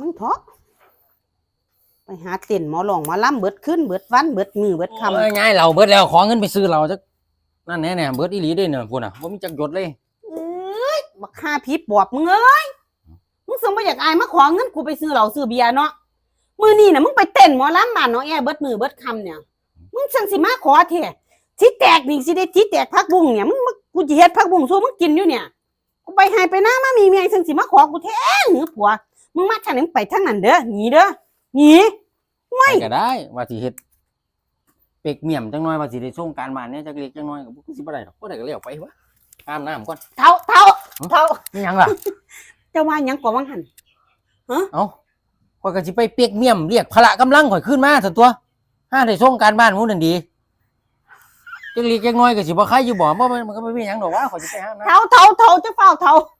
มึงเถาะไปหาเต้นหมอลองหมาล่ำเบิดขึ้นเบิดวันเบิดมือเบิดคำโอ้ยง่ายเราเบิดแล้วขอเงินไปซื้อเราจักนั่นแน่เนี่ยเบิดอีหลีเด้เนี่ยพุ่นน่ะบ่มีจักหยดเลยเอ้ยบักฆ่าผีปอบมึงเอ้ยมึงสมบ่อยากอายมาขอเงินกูไปซื้อเหล้าซื้อเบียร์เนาะมือนี่น่ะมึงไปเต้นหมอลำบ้านเนาะแอเบิดมือเบิดคำเนี่ยมึงสั่งสิมาขอแท้สิแตกนี่สิได้สิแตกพักบุ้งเนี่ยมึงมากูจะเฮ็ดพักบุ้งสู้มึงกินอยู่เนี่ยกูไปให้ไปหน้ามามีเมียสั่งสิมาขอกูแท้หือผัว มึงมาทางไหนมึงไปทางนั้นเด้อหนีเด้อหนีไปก็ได้ ว่าสิเฮ็ดเป็กเมี่ยมจังน้อยว่าสิได้ส่งการบ้านเนี่ยจักเล็กจังน้อยก็บ่สิบ่ได้ดอกบ่ได้ก็แล้วไปวะอาบน้ำก่อนเท่าเท่าเท่านี่หยังล่ะจะว่าหยังก่อวังหันเอ้าข่อยก็สิไปเป็กเมี่ยมเรียกพละกำลังข่อยขึ้นมาซะตัวห้าได้ส่งการบ้านหมู่นั่นดีจักเล็กจังน้อยก็สิบ่ใครอยู่บ่บ่มันมันก็บ่มีหยังดอกว่าข่อยสิไปหาน้ำเท่าเท่าเท่าจะเฝ้าเท่าเดี๋ยว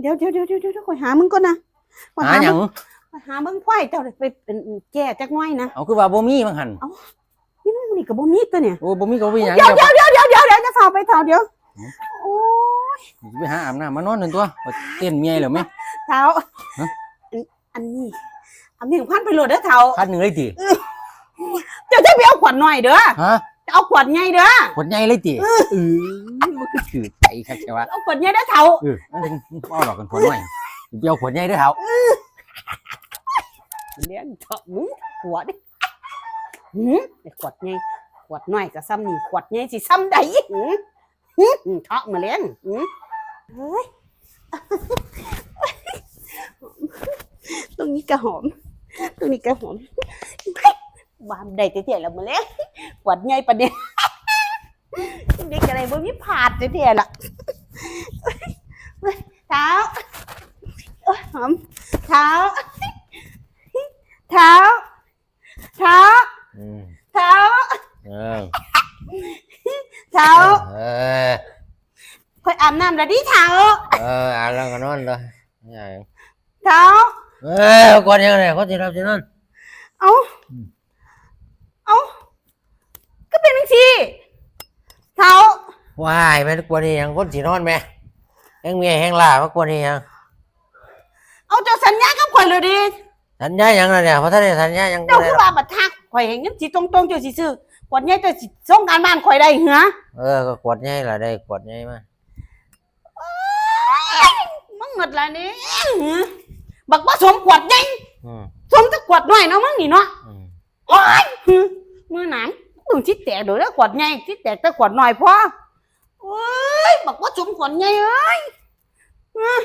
เดี๋ยวเดี๋ยวเดี๋ยวเดี๋ยวเดี๋ยวข่อยหามึงก่อนนะข่อยหาหยังมึงข่อยหามึงควายเจ้าไปเป็นแก่จักหน้อยนะเอาคือว่าบ่มีมั้งหั่นนี่มึงนี่ก็บ่มีตัวเนี่ยโอ้บ่มีก็บ่มีหยังเดี๋ยวเดี๋ยวเดี๋ยวเดี๋ยวเดี๋ยวเดี๋ยวจะเฝ้าไปเท่าเดี๋ยวโอ้ยสิไปหาอาบน้ำมานอนนั่นตัวว่าเต้นเมียแล้วแม่เท่าฮะอันอันนี้อันนี้พันไปโหลดเด้อเท่าคันหนึงเลยติเดี๋ยวจะไปเอาขวดหน่อยเด้อฮะจะ เอาขวดใหญ่เด้อคนใหญ่เลยติเออมันคือถือใจคักใช่ว่าเอาขวดใหญ่เด้อเท่าเออนั่นเอาดอกกันผลหน่อยเดี๋ยวขวดใหญ่เด้วยเท้าเลี้ยงเถาะมึงขวดดิหืมไอ้ขวดใหญ่ขวดน้อยก็ซ้ำนี่ขวดใหญ่สิซ้ำใดหืมหืมเถาะมาเลี้ยงหืมเฮ้ยตรงนี้ก็หอม ตรงนี้ก็หอมบามได้เจ๊ๆแล้วมาเลี้ยง ขวดใหญ่ปะเนี่ยเด็กอะไรบ่มีผาดเจ๊ๆล่ะเท้าโอ๊ยหอมเท้าเท้าเท้าอืมเท้าเออเท้าเออคอยอาบน้ำแล้วดิเท้าเอออ่านแล้วก็นอนเลยใหญ่เท้าเออก่อนยังไงเขาจะรับจะนอนเอาเอาก็เป็นจังซี่เท้า ว้ายแม่กวนนี่ยังคนสีนอนแม่แห้งเมียแห้งล่ามากวนนี่ยังเอาเจ้าสัญญากับข่อยเลยดิสัญญายังไงเนี่ยเพราะท่านได้สัญญายังเจ้าคือว่าบัดทักข่อยเห็นเงินสิตรงๆเจ้าสิซื้อกวดใหญ่เจ้าสิส่งการบ้านข่อยได้เหรอเออก็กวดใหญ่ละได้กวดใหญ่มามึงหมดละนี่บักว่าสมกวดใหญ่อืมสมแตะกวดน้อยเนาะมึงนี่เนาะอืมโอ้ยมือหนามมึงชิดแตกโดยแล้วขวดใหญ่ชิดแตกแต่ขวดหน่อยพอ ôi bật quá xuống còn nhây ơi à.